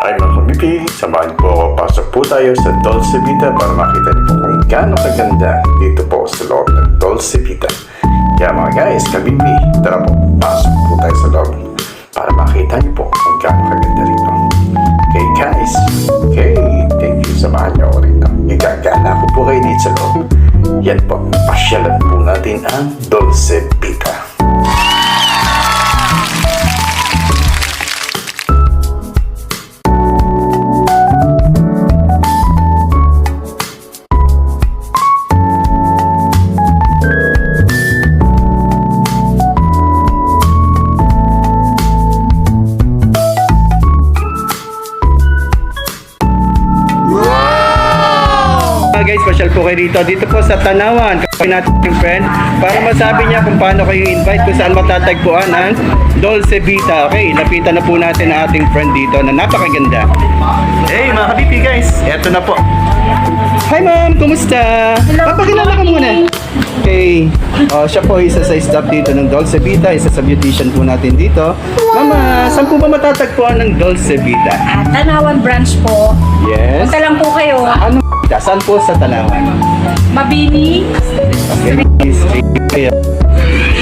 Ay mga kamipi, samahan po ako. Pasok po tayo sa Dolce Vita para makita niyo po kung gaano kaganda dito po sa loob ng Dolce Vita. Kaya mga guys, kamipi, tara po, pasok po tayo sa loob para makita niyo po kung gaano kaganda rito. Okay guys, okay, thank you. Samahan niyo ako rito. Igagala ko po kayo dito sa loob. Yan po, pasyalan po natin ang Dolce Vita. Guys, special po kayo dito. Dito po sa Tanawan. Kami natin yung friend. Para masabi niya kung paano kayo invite kung saan matatagpuan ang Dolce Vita. Okay, lapitan na po natin ang ating friend dito na napakaganda. Hey mga kabibi guys, eto na po. Hi ma'am, kumusta? Papakilala ka muna. Okay, oh, siya po isa sa staff dito ng Dolce Vita, isa sa beautician po natin dito. Mama, saan po ba matatagpuan ng Dolce Vita? Ah, Tanawan branch po. Yes. Punta lang po kayo. Ano? Saan po sa Tanawan? Mabini. Okay.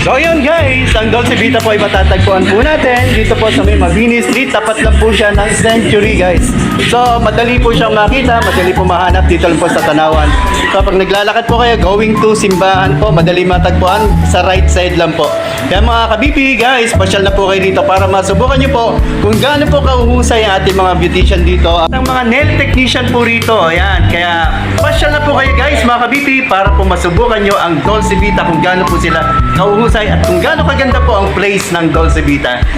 So yun guys, ang Dolce Vita po ay matatagpuan po natin dito po sa may Mabini Street. Tapat lang po siya ng Century guys. So madali po siyang makita, madali po mahanap dito lang po sa Tanawan. So pag naglalakad po kayo going to simbahan po, madali matagpuan sa right side lang po. Kaya mga kabibi guys, pasyal na po kayo dito para masubukan nyo po kung gaano po kahuhusay ang ating mga beautician dito. Ang mga nail technician po rito, ayan. Kaya pasyal na po kayo guys mga kabibi para po masubukan nyo ang Dolce Vita kung gaano po sila kahuhusay at kung gaano kaganda po ang place ng Dolce Vita.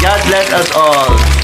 God bless us all.